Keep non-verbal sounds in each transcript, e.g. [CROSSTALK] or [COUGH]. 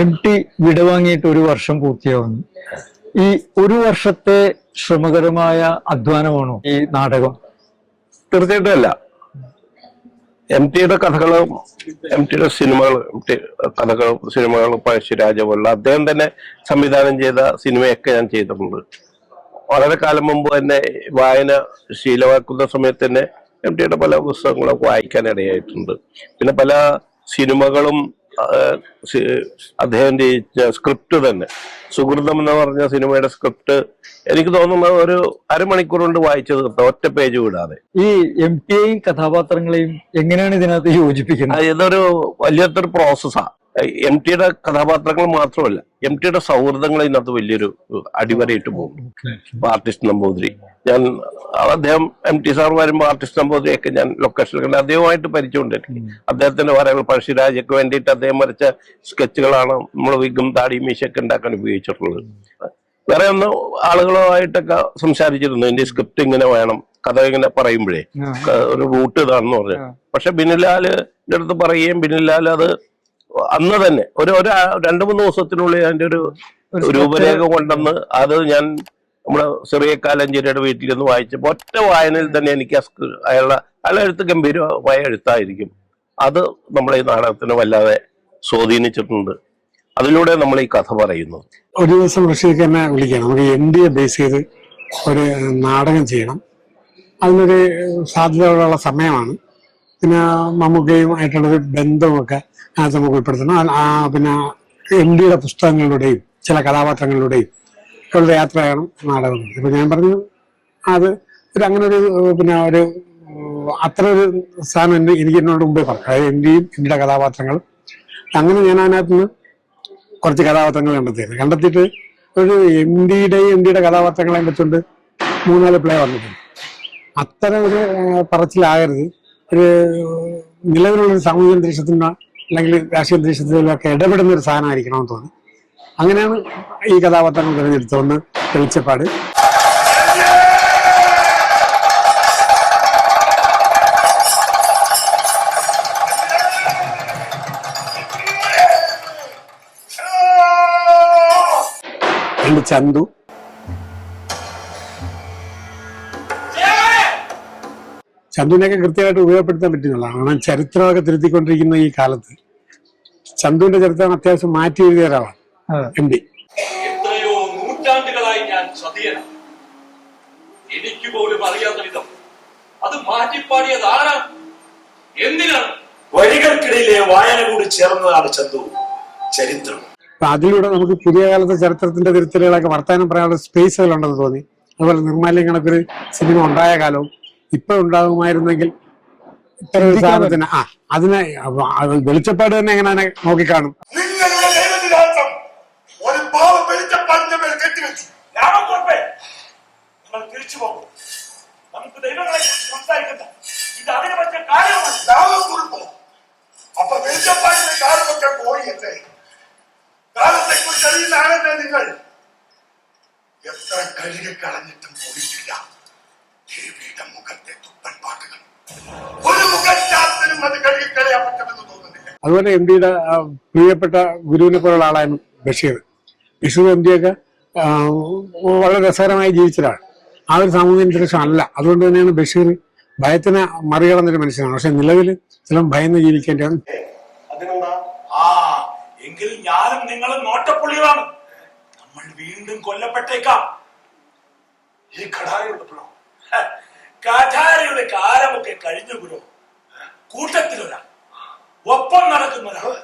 M T വിടവാങ്ങിയിട്ട് ഒരു വർഷം പൂർത്തിയാവുന്നു. ഈ ഒരു വർഷത്തെ ശ്രമകരമായ അധ്വാനമാണോ ഈ നാടകം? തീർച്ചയായിട്ടും അല്ല. എം ടിയുടെ കഥകളും എം ടിയുടെ സിനിമകൾ എം ടി കഥകളും സിനിമകളും പഴശ്ശിരാജ പോലുള്ള അദ്ദേഹം തന്നെ സംവിധാനം ചെയ്ത സിനിമയൊക്കെ ഞാൻ ചെയ്തിട്ടുണ്ട്. വളരെ കാലം മുമ്പ് തന്നെ വായന ശീലമാക്കുന്ന സമയത്ത് തന്നെ എം ടിയുടെ പല പുസ്തകങ്ങളൊക്കെ വായിക്കാൻ ഇടയായിട്ടുണ്ട്. പിന്നെ പല സിനിമകളും അദ്ദേഹം രചിച്ച സ്ക്രിപ്റ്റ് തന്നെ. സുഹൃതം എന്ന് പറഞ്ഞ സിനിമയുടെ സ്ക്രിപ്റ്റ് എനിക്ക് തോന്നുന്നത് ഒരു അരമണിക്കൂർ കൊണ്ട് വായിച്ചത് ഒറ്റ പേജ് വിടാതെ. ഈ എം ടിയെയും കഥാപാത്രങ്ങളെയും എങ്ങനെയാണ് ഇതിനകത്ത് യോജിപ്പിക്കുന്നത്? ഇതൊരു വലിയൊരു പ്രോസസ്സാ എം ടിയുടെ കഥാപാത്രങ്ങൾ മാത്രമല്ല എം ടിയുടെ സൗഹൃദങ്ങൾ ഇതിനകത്ത് വലിയൊരു അടിവരയിട്ട് പോകും. ഇപ്പൊ ആർട്ടിസ്റ്റ് നമ്പൂതിരി. ഞാൻ അദ്ദേഹം എം ടി സാർ വരുമ്പോൾ ആർട്ടിസ്റ്റ് നമ്പൂതിരിയൊക്കെ ഞാൻ ലൊക്കേഷനിൽ കണ്ട് അദ്ദേഹമായിട്ട് പരിചയമുണ്ടായിരിക്കും അദ്ദേഹത്തിന്റെ വരകൾ പഴശ്ശിരാജയ്ക്ക് വേണ്ടിയിട്ട് അദ്ദേഹം വരച്ച സ്കെച്ചുകളാണ് നമ്മൾ വിഗും താടി മീശയൊക്കെ ഉണ്ടാക്കാൻ ഉപയോഗിച്ചിട്ടുള്ളത്. വേറെ ഒന്ന് ആളുകളുമായിട്ടൊക്കെ സംസാരിച്ചിരുന്നു. ഇതിന്റെ സ്ക്രിപ്റ്റ് ഇങ്ങനെ വേണം. കഥ ഇങ്ങനെ പറയുമ്പോഴേ. ഒരു റൂട്ട് ഇതാണെന്ന് പറഞ്ഞു. പക്ഷെ ബിനിലാലിന്റെ അടുത്ത് പറയുകയും ബിനിലാൽ അത് അന്ന് തന്നെ. ഒരു ഒരു രണ്ടു മൂന്ന് ദിവസത്തിനുള്ളിൽ അതിന്റെ ഒരു രൂപരേഖ കൊണ്ടെന്ന് അത് ഞാൻ നമ്മുടെ ചെറിയ കാലഞ്ചേരിയുടെ വീട്ടിൽ നിന്ന് വായിച്ചപ്പോൾ ഒറ്റ വായനയിൽ തന്നെ എനിക്ക് അയാളുടെ അയാളുടെ എഴുത്ത് ഗംഭീരമായ എഴുത്തായിരിക്കും. അത് നമ്മളെ ഈ നാടകത്തിന് വല്ലാതെ സ്വാധീനിച്ചിട്ടുണ്ട്. അതിലൂടെ നമ്മൾ ഈ കഥ പറയുന്നു. ഒരു ദിവസം ഋഷിക്ക് എന്നെ വിളിക്കണം. നമുക്ക് എം ഡി എ ബേസ് ചെയ്ത് ഒരു നാടകം ചെയ്യണം. അതിനൊരു സാധ്യതയുള്ള സമയമാണ്. പിന്നെ മമ്മൂക്കയും ആയിട്ടുള്ളൊരു ബന്ധമൊക്കെ അതിനകത്ത് നമുക്ക് ഉൾപ്പെടുത്തണം. പിന്നെ എം ഡിയുടെ പുസ്തകങ്ങളിലൂടെയും ചില കഥാപാത്രങ്ങളിലൂടെയും ഉള്ള യാത്രയാണ് നാടകം ഇപ്പൊ ഞാൻ പറഞ്ഞു അത് ഒരു അങ്ങനെ ഒരു പിന്നെ ഒരു അത്ര ഒരു സ്ഥാനം എന്നെ- എനിക്ക് എന്നോട് മുമ്പേ പറഞ്ഞു. അതായത് എം ഡിയും എം ഡിയുടെ കഥാപാത്രങ്ങളും. അങ്ങനെ ഞാൻ അതിനകത്ത് നിന്ന് കുറച്ച് കഥാപാത്രങ്ങൾ കണ്ടെത്തിയത് കണ്ടെത്തിയിട്ട് ഒരു എം ഡിയുടെയും എം ഡിയുടെ കഥാപാത്രങ്ങളെയും വെച്ചുകൊണ്ട് മൂന്നാൽ പ്ലേ വന്നിട്ടുണ്ട്. അത്തരം ഒരു പറച്ചിലാകരുത്. ഒരു നിലവിലുള്ള ഒരു സാമൂഹിക അന്തരീക്ഷത്തിന് അല്ലെങ്കിൽ രാഷ്ട്രീയ അന്തരീക്ഷത്തിലൊക്കെ ഇടപെടുന്ന ഒരു സാധനമായിരിക്കണമെന്ന് തോന്നി. അങ്ങനെയാണ് ഈ കഥാപാത്രങ്ങൾ തിരഞ്ഞെടുത്തതെന്ന് തെളിച്ചപ്പാട്. രണ്ട് ചന്തു. ചന്തുവിനെയൊക്കെ കൃത്യമായിട്ട് ഉപയോഗപ്പെടുത്താൻ പറ്റുന്നതാണ്. കാരണം ചരിത്രമൊക്കെ തിരുത്തിക്കൊണ്ടിരിക്കുന്ന ഈ കാലത്ത്. ചന്തുവിന്റെ ചരിത്രം അത്യാവശ്യം മാറ്റി എഴുതിയ ഒരാളാണ്. M D. എത്രയോ നൂറ്റാണ്ടുകളായി ഞാൻ ചതിയനാണ് എനിക്ക് പോലും അറിയാത്ത വിധം അത് മാറ്റിപ്പാടിയത് ആരാണ്? എന്തിനാണ്? വഴികൾക്കിടയിലെ വായന കൂടി ചേർന്നതാണ് ചന്തു. ചരിത്രം. അതിലൂടെ നമുക്ക് പുതിയ കാലത്തെ ചരിത്രത്തിന്റെ തിരുത്തലുകളൊക്കെ വർത്തമാനം പറയാനുള്ള സ്പേസുകളുണ്ടെന്ന് തോന്നി. അതുപോലെ നിർമ്മാല്യങ്ങളൊക്കെ കണക്കൊരു സിനിമ ഉണ്ടായ കാലവും ഇപ്പൊ ഉണ്ടാകുമായിരുന്നെങ്കിൽ ഇത്തരം ഒരു സാധനത്തിന് ആ അതിനെ വെളിച്ചപ്പാട് തന്നെ എങ്ങനെ നോക്കിക്കാണും? നിങ്ങളുടെ ഒരു പാവ വെളിച്ചപ്പാടിന്റെ മേൽ കെട്ടിവെച്ചു രാമക്കുറപ്പേ നിങ്ങൾ തിരിച്ചു പോകും. നമുക്ക് ദൈവങ്ങളെ കുറിച്ച് സംസാരിക്കണ്ട. ഇത് അതിന് പറ്റിയ കാര്യമാണ്. രാമക്കുറിപ്പോ അപ്പൊ വെളിച്ചപ്പാടിന്റെ കാലമൊക്കെ പോയി അല്ലേ കാലത്തെ കുറിച്ച് നിങ്ങൾ? എത്ര കഴുകി കളഞ്ഞിട്ടും പോയിട്ടില്ല. ദേവിയുടെ മുഖത്തെ തുപ്പൻ പാട്ടുകൾ. ഒരു അത് തോന്നുന്നില്ല. അതുപോലെ എം ഡിയുടെ പ്രിയപ്പെട്ട ഗുരുവിനെ പോലുള്ള ആളായിരുന്നു ബഷീർ. ബഷീർ എം ഡിയൊക്കെ വളരെ രസകരമായി ജീവിച്ചതാണ്. ആ ഒരു സാമൂഹ്യ അന്തരീക്ഷം അല്ല. അതുകൊണ്ട് തന്നെയാണ് ബഷീർ ഭയത്തിനെ മറികടന്നൊരു മനുഷ്യനാണ്. പക്ഷെ നിലവിൽ ചില ഭയന്ന് ജീവിക്കേണ്ട ആ എങ്കിൽ ഞാനും നിങ്ങളും നോട്ടപ്പുള്ളികളാണ്. നമ്മൾ വീണ്ടും കൊല്ലപ്പെട്ടേക്കാം. ഈ ഘടാരിയുള്ളപ്പോഴോ കഠാരിയുടെ കാലമൊക്കെ കഴിഞ്ഞു ഗുരു. കൂട്ടത്തിലൊരാൾ. ഒപ്പം നടക്കുന്നൊരാൾ.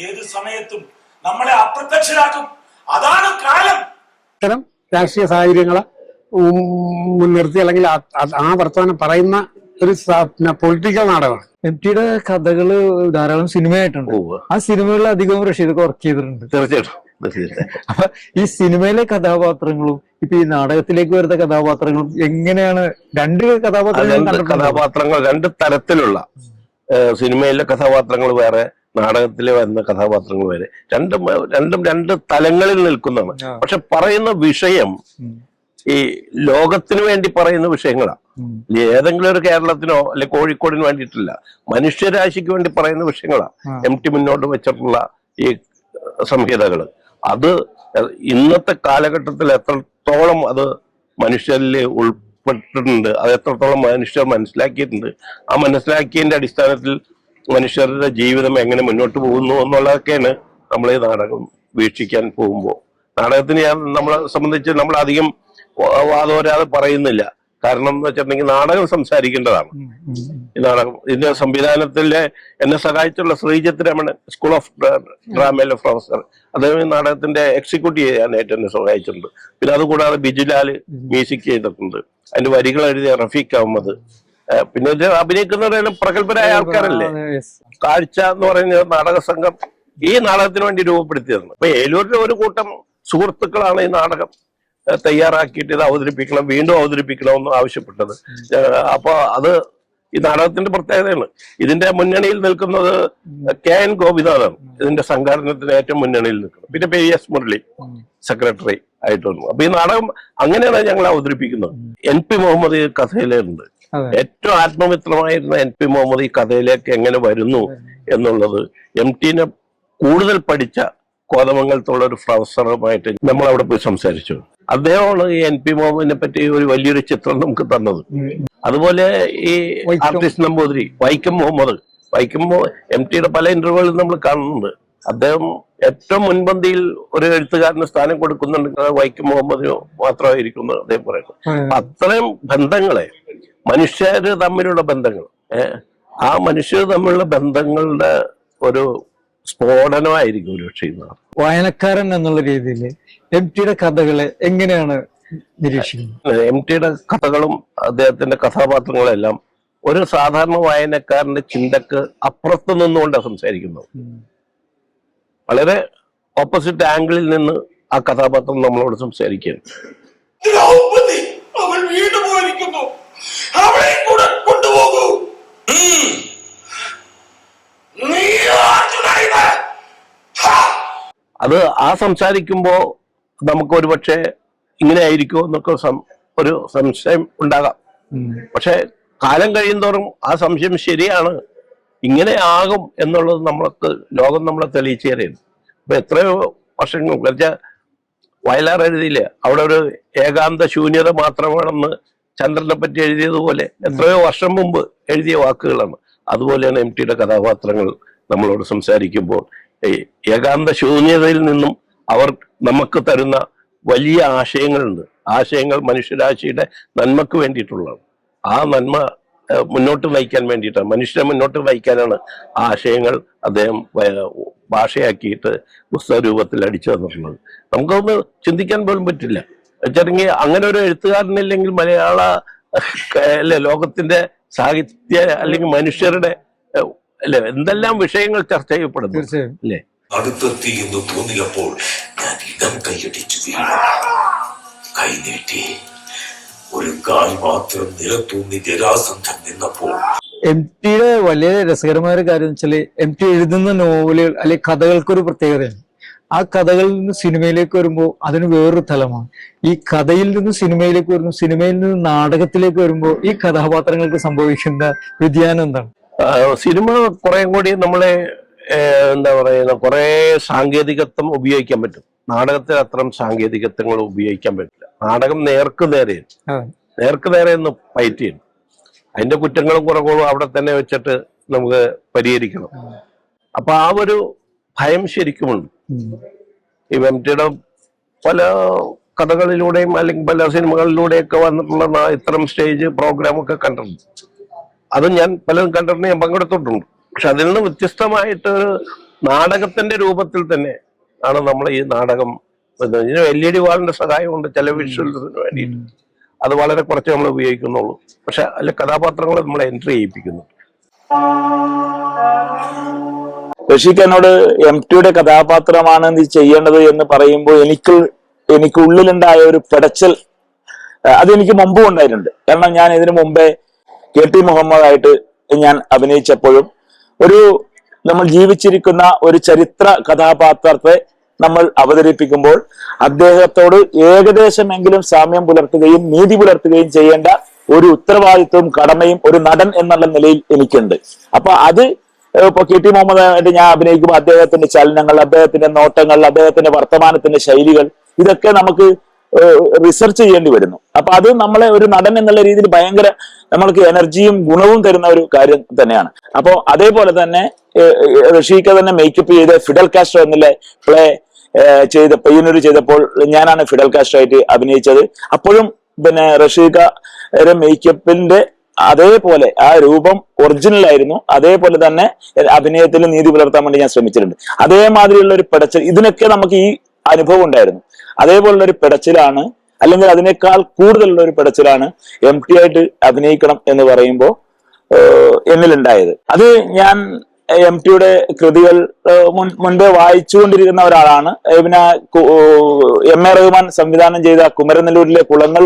ഏത് സമയത്തും നമ്മളെ അപ്രത്യക്ഷരാക്കും. അതാണ് കാലം. ഇത്തരം രാഷ്ട്രീയ സാഹചര്യങ്ങളെ മുൻനിർത്തി അല്ലെങ്കിൽ ആ- വർത്തമാനം പറയുന്ന ഒരു പൊളിറ്റിക്കൽ നാടകമാണ്. എം ടിയുടെ കഥകൾ ധാരാളം സിനിമയായിട്ടുണ്ട്. ആ സിനിമകളിൽ അധികവും റഷീദ് വർക്ക് ചെയ്തിട്ടുണ്ട്. തീർച്ചയായിട്ടും. [LAUGHS] അപ്പൊ ഈ സിനിമയിലെ കഥാപാത്രങ്ങളും ഇപ്പൊ ഈ നാടകത്തിലേക്ക് വരുന്ന കഥാപാത്രങ്ങളും എങ്ങനെയാണ് രണ്ട് കഥാപാത്രങ്ങൾ കഥാപാത്രങ്ങൾ രണ്ട് തരത്തിലുള്ള സിനിമയിലെ കഥാപാത്രങ്ങൾ വേറെ നാടകത്തിൽ വരുന്ന കഥാപാത്രങ്ങൾ വരെ രണ്ടും രണ്ടും രണ്ട് തലങ്ങളിൽ നിൽക്കുന്നതാണ്. പക്ഷെ പറയുന്ന വിഷയം ഈ ലോകത്തിന് വേണ്ടി പറയുന്ന വിഷയങ്ങളാണ്. ഏതെങ്കിലും ഒരു കേരളത്തിനോ അല്ലെ കോഴിക്കോടിന് വേണ്ടിയിട്ടില്ല. മനുഷ്യരാശിക്ക് വേണ്ടി പറയുന്ന വിഷയങ്ങളാണ്. എം ടി മുന്നോട്ട് വെച്ചിട്ടുള്ള ഈ സംഹിതകൾ അത് ഇന്നത്തെ കാലഘട്ടത്തിൽ എത്രത്തോളം അത് മനുഷ്യരിൽ ഉൾപ്പെട്ടിട്ടുണ്ട് അത് എത്രത്തോളം മനുഷ്യർ മനസ്സിലാക്കിയിട്ടുണ്ട് ആ മനസ്സിലാക്കിയതിന്റെ അടിസ്ഥാനത്തിൽ മനുഷ്യരുടെ ജീവിതം എങ്ങനെ മുന്നോട്ട് പോകുന്നു എന്നുള്ളതൊക്കെയാണ് നമ്മൾ ഈ നാടകം വീക്ഷിക്കാൻ പോകുമ്പോൾ. നാടകത്തിന് ഞാൻ നമ്മളെ സംബന്ധിച്ച് നമ്മൾ അധികം വാദോരാതെ പറയുന്നില്ല. കാരണം എന്ന് വെച്ചിട്ടുണ്ടെങ്കിൽ നാടകം സംസാരിക്കേണ്ടതാണ്. നാടകം ഇതിന്റെ സംവിധാനത്തിലെ എന്നെ സഹായിച്ചുള്ള ശ്രീജിത്ത് രമണൻ സ്കൂൾ ഓഫ് ഡ്രാമയിലെ പ്രൊഫസർ അദ്ദേഹം ഈ നാടകത്തിന്റെ എക്സിക്യൂട്ടീവ് ചെയ്യാനായിട്ട് എന്നെ സഹായിച്ചിട്ടുണ്ട്. പിന്നെ അതുകൂടാതെ ബിജുലാൽ മ്യൂസിക് ചെയ്തിട്ടുണ്ട്. അതിന്റെ വരികൾ എഴുതിയ റഫീഖ് അഹമ്മദ്. പിന്നെ ഇത് അഭിനയിക്കുന്നവരെല്ലാം പ്രഗത്ഭരായ ആൾക്കാരല്ലേ? കാഴ്ച എന്ന് പറയുന്ന നാടക സംഘം ഈ നാടകത്തിന് വേണ്ടി രൂപപ്പെടുത്തിയതാണ്. അപ്പൊ ഏലൂരിലെ ഒരു കൂട്ടം സുഹൃത്തുക്കളാണ് ഈ നാടകം തയ്യാറാക്കിയിട്ട് ഇത് അവതരിപ്പിക്കണം വീണ്ടും അവതരിപ്പിക്കണമെന്ന് ആവശ്യപ്പെട്ടത്. ഏഹ് അപ്പൊ അത് ഈ നാടകത്തിന്റെ പ്രത്യേകതയാണ് ഇതിന്റെ മുന്നണിയിൽ നിൽക്കുന്നത് കെ എൻ ഗോപിനാഥാണ്. ഇതിന്റെ സംഘാടനത്തിന് ഏറ്റവും മുന്നണിയിൽ നിൽക്കുന്നത്. പിന്നെ പി എസ് മുരളി സെക്രട്ടറി ആയിട്ട് വന്നു. അപ്പൊ ഈ നാടകം അങ്ങനെയാണ് ഞങ്ങൾ അവതരിപ്പിക്കുന്നത്. എൻ പി മുഹമ്മദ് ഈ കഥയിലുണ്ട്. ഏറ്റവും ആത്മമിത്രമായിരുന്ന എൻ പി മുഹമ്മദ് ഈ കഥയിലേക്ക് എങ്ങനെ വരുന്നു എന്നുള്ളത് എം ടിനെ കൂടുതൽ പഠിച്ച കോതമംഗലത്തുള്ള ഒരു പ്രൊഫസറുമായിട്ട് നമ്മൾ അവിടെ പോയി സംസാരിച്ചു. അദ്ദേഹമാണ് ഈ എൻ പി മോഹനെ പറ്റി ഒരു വലിയൊരു ചിത്രം നമുക്ക് തന്നത്. അതുപോലെ ഈ ആർട്ടിസ്റ്റ് നമ്പൂതിരി വൈക്കം മുഹമ്മദ്. വൈക്കം എം ടിയുടെ പല ഇന്റർവ്യൂകളിൽ നമ്മൾ കാണുന്നുണ്ട്. അദ്ദേഹം ഏറ്റവും മുൻപന്തിയിൽ ഒരു എഴുത്തുകാരന് സ്ഥാനം കൊടുക്കുന്നുണ്ടെങ്കിൽ വൈക്കം മുഹമ്മദിന് മാത്രമായിരിക്കുന്നു അദ്ദേഹം പറയുന്നത് അത്രയും ബന്ധങ്ങളെ മനുഷ്യര് തമ്മിലുള്ള ബന്ധങ്ങൾ ആ മനുഷ്യർ തമ്മിലുള്ള ബന്ധങ്ങളുടെ ഒരു സ്ഫോടനമായിരിക്കും ഒരു പക്ഷേ ഇന്ന്. വായനക്കാരൻ എന്നുള്ള രീതിയിൽ എം ടിയുടെ കഥകളെ എങ്ങനെയാണ് നിരീക്ഷിക്കുന്നത്? എം ടിയുടെ കഥകളും അദ്ദേഹത്തിന്റെ കഥാപാത്രങ്ങളെല്ലാം ഒരു സാധാരണ വായനക്കാരന്റെ ചിന്തക്ക് അപ്പുറത്ത് നിന്നുകൊണ്ടാണ് സംസാരിക്കുന്നത്. വളരെ ഓപ്പോസിറ്റ് ആംഗിളിൽ നിന്ന് ആ കഥാപാത്രം നമ്മളോട് സംസാരിക്കുകയാണ്. അവൾ അവളെ കൂടെ കൊണ്ടുപോകൂ. അത് ആ സംസാരിക്കുമ്പോൾ നമുക്ക് ഒരു പക്ഷേ ഇങ്ങനെ ആയിരിക്കുമോ എന്നൊക്കെ ഒരു സംശയം ഉണ്ടാകാം. പക്ഷെ കാലം കഴിയുന്തോറും ആ സംശയം ശരിയാണ്. ഇങ്ങനെ ആകും എന്നുള്ളത് നമ്മൾക്ക് ലോകം നമ്മളെ തെളിയിച്ചു തരും അപ്പൊ എത്രയോ വർഷങ്ങൾ വെച്ചാൽ വയലാർ എഴുതിയില്ലേ? അവിടെ ഒരു ഏകാന്ത ശൂന്യത മാത്രമാണെന്ന് ചന്ദ്രനെ പറ്റി എഴുതിയതുപോലെ എത്രയോ വർഷം മുമ്പ് എഴുതിയ വാക്കുകളാണ്. അതുപോലെയാണ് എം ടിയുടെ കഥാപാത്രങ്ങൾ നമ്മളോട് സംസാരിക്കുമ്പോൾ ഏകാന്ത ശൂന്യതയിൽ നിന്നും അവർ നമുക്ക് തരുന്ന വലിയ ആശയങ്ങളുണ്ട്. ആശയങ്ങൾ മനുഷ്യരാശിയുടെ നന്മക്ക് വേണ്ടിയിട്ടുള്ളതാണ്. ആ നന്മ മുന്നോട്ട് നയിക്കാൻ വേണ്ടിയിട്ടാണ്. മനുഷ്യരെ മുന്നോട്ട് നയിക്കാനാണ് ആ ആശയങ്ങൾ അദ്ദേഹം ഭാഷയാക്കിയിട്ട് പുസ്തക രൂപത്തിൽ അടിച്ചു തന്നിട്ടുള്ളത്. നമുക്കൊന്ന് ചിന്തിക്കാൻ പോലും പറ്റില്ല. വെച്ചിട്ടുണ്ടെങ്കിൽ അങ്ങനെ ഒരു എഴുത്തുകാരനില്ലെങ്കിൽ മലയാള അല്ലെ ലോകത്തിന്റെ സാഹിത്യ അല്ലെങ്കിൽ മനുഷ്യരുടെ അല്ലെ? എന്തെല്ലാം വിഷയങ്ങൾ ചർച്ച ചെയ്യപ്പെടുന്നു? തീർച്ചയായും. അല്ലേ? അടുത്തെത്തി എന്ന് തോന്നിയപ്പോൾ ഞാൻ ഇടം കൈയടിച്ചു വീണു. കൈനീട്ടി ഒരു കാൽ മാത്രം നിലത്തൂന്നി ജരാസന്ധം നിന്നപ്പോൾ എം ടിയുടെ വലിയ രസകരമായ ഒരു കാര്യം വെച്ചാൽ എം ടി എഴുതുന്ന നോവലുകൾ അല്ലെങ്കിൽ കഥകൾക്കൊരു പ്രത്യേകതയാണ്. ആ കഥകളിൽ നിന്ന് സിനിമയിലേക്ക് വരുമ്പോൾ അതിന് വേറൊരു തലമാണ്. ഈ കഥയിൽ നിന്ന് സിനിമയിലേക്ക് വരുന്നു സിനിമയിൽ നിന്ന് നാടകത്തിലേക്ക് വരുമ്പോൾ ഈ കഥാപാത്രങ്ങൾക്ക് സംഭവിക്കുന്ന വ്യതിയാനം എന്താണ്? സിനിമ കുറെ കൂടി നമ്മളെ എന്താ പറയുന്ന കുറേ സാങ്കേതികത്വം ഉപയോഗിക്കാൻ പറ്റും. നാടകത്തിൽ അത്തരം സാങ്കേതികത്വങ്ങൾ ഉപയോഗിക്കാൻ പറ്റില്ല. നാടകം നേർക്ക് നേരെ. നേർക്ക് നേരെ ഒന്ന് ഫൈറ്റ് ചെയ്യണം അതിന്റെ കുറ്റങ്ങളും കുറവുകളും അവിടെ തന്നെ വെച്ചിട്ട് നമുക്ക് പരിഹരിക്കണം. അപ്പൊ ആ ഒരു ഭയം ശരിക്കുമുണ്ട്. ഈ വെംറ്റിയുടെ പല കഥകളിലൂടെയും അല്ലെങ്കിൽ പല സിനിമകളിലൂടെയൊക്കെ വന്നിട്ടുള്ള ഇത്തരം സ്റ്റേജ് പ്രോഗ്രാം ഒക്കെ കണ്ടിട്ടുണ്ട്. അതും ഞാൻ പലതും കണ്ടിട്ടുണ്ട് ഞാൻ പങ്കെടുത്തിട്ടുണ്ട്. പക്ഷെ അതിൽ നിന്ന് വ്യത്യസ്തമായിട്ട് ഒരു നാടകത്തിന്റെ രൂപത്തിൽ തന്നെ ആണ് നമ്മൾ ഈ നാടകം എൽ ഇ ഡി വാളിന്റെ സഹായം കൊണ്ട് ചില വിഷ്വൽസിന് വേണ്ടിയിട്ട്. അത് വളരെ കുറച്ച് നമ്മൾ ഉപയോഗിക്കുന്നുള്ളൂ. പക്ഷെ അല്ല കഥാപാത്രങ്ങൾ നമ്മൾ എൻട്രി ചെയ്യിപ്പിക്കുന്നു. റഷീഖ് എന്നോട് എം ടിയുടെ കഥാപാത്രമാണ് നീ ചെയ്യേണ്ടത് എന്ന് പറയുമ്പോൾ എനിക്ക് എനിക്ക് ഉള്ളിലുണ്ടായ ഒരു പിടച്ചൽ അത് അതെനിക്ക് മുമ്പും ഉണ്ടായിട്ടുണ്ട്. കാരണം ഞാൻ ഇതിനു മുമ്പേ കെ ടി മുഹമ്മദായിട്ട് ഞാൻ അഭിനയിച്ചപ്പോഴും ഒരു നമ്മൾ ജീവിച്ചിരിക്കുന്ന ഒരു ചരിത്ര കഥാപാത്രത്തെ നമ്മൾ അവതരിപ്പിക്കുമ്പോൾ അദ്ദേഹത്തോട് ഏകദേശമെങ്കിലും സാമ്യം പുലർത്തുകയും നീതി പുലർത്തുകയും ചെയ്യേണ്ട ഒരു ഉത്തരവാദിത്വവും കടമയും ഒരു നടൻ എന്നുള്ള നിലയിൽ എനിക്കുണ്ട്. അപ്പൊ അത് ഇപ്പൊ കെ ടി മുഹമ്മദായിട്ട് ഞാൻ അഭിനയിക്കുമ്പോൾ അദ്ദേഹത്തിന്റെ ചലനങ്ങൾ അദ്ദേഹത്തിന്റെ നോട്ടങ്ങൾ അദ്ദേഹത്തിന്റെ വർത്തമാനത്തിന്റെ ശൈലികൾ ഇതൊക്കെ നമുക്ക് റിസർച്ച് ചെയ്യേണ്ടി വരുന്നു. അപ്പൊ അത് നമ്മളെ ഒരു നടൻ എന്നുള്ള രീതിയിൽ ഭയങ്കര നമ്മൾക്ക് എനർജിയും ഗുണവും തരുന്ന ഒരു കാര്യം തന്നെയാണ്. അപ്പോ അതേപോലെ തന്നെ റഷീക്ക തന്നെ മേക്കപ്പ് ചെയ്ത് ഫിഡൽ കാസ്ട്രോ എന്നുള്ള പ്ലേ ചെയ്ത പയ്യന്നൂർ ചെയ്തപ്പോൾ ഞാനാണ് ഫിഡൽ കാസ്ട്രോ ആയിട്ട് അഭിനയിച്ചത്. അപ്പോഴും പിന്നെ റഷീഖയുടെ മേക്കപ്പിന്റെ അതേപോലെ ആ രൂപം ഒറിജിനൽ ആയിരുന്നു. അതേപോലെ തന്നെ അഭിനയത്തിൽ നീതി പുലർത്താൻ വേണ്ടി ഞാൻ ശ്രമിച്ചിട്ടുണ്ട്. അതേമാതിരിയുള്ള ഒരു പടച്ചൽ ഇതിനൊക്കെ നമുക്ക് ഈ അനുഭവം ഉണ്ടായിരുന്നു. അതേപോലുള്ള ഒരു പിടച്ചിലാണ് അല്ലെങ്കിൽ അതിനേക്കാൾ കൂടുതലുള്ള ഒരു പിടച്ചിലാണ് എം ടി ആയിട്ട് അഭിനയിക്കണം എന്ന് പറയുമ്പോൾ എന്നിലുണ്ടായത്. അത് ഞാൻ എം ടിയുടെ കൃതികൾ മുൻപേ വായിച്ചുകൊണ്ടിരിക്കുന്ന ഒരാളാണ്. പിന്നെ എം എ റഹ്മാൻ സംവിധാനം ചെയ്ത കുമരനെല്ലൂരിലെ കുളങ്ങൾ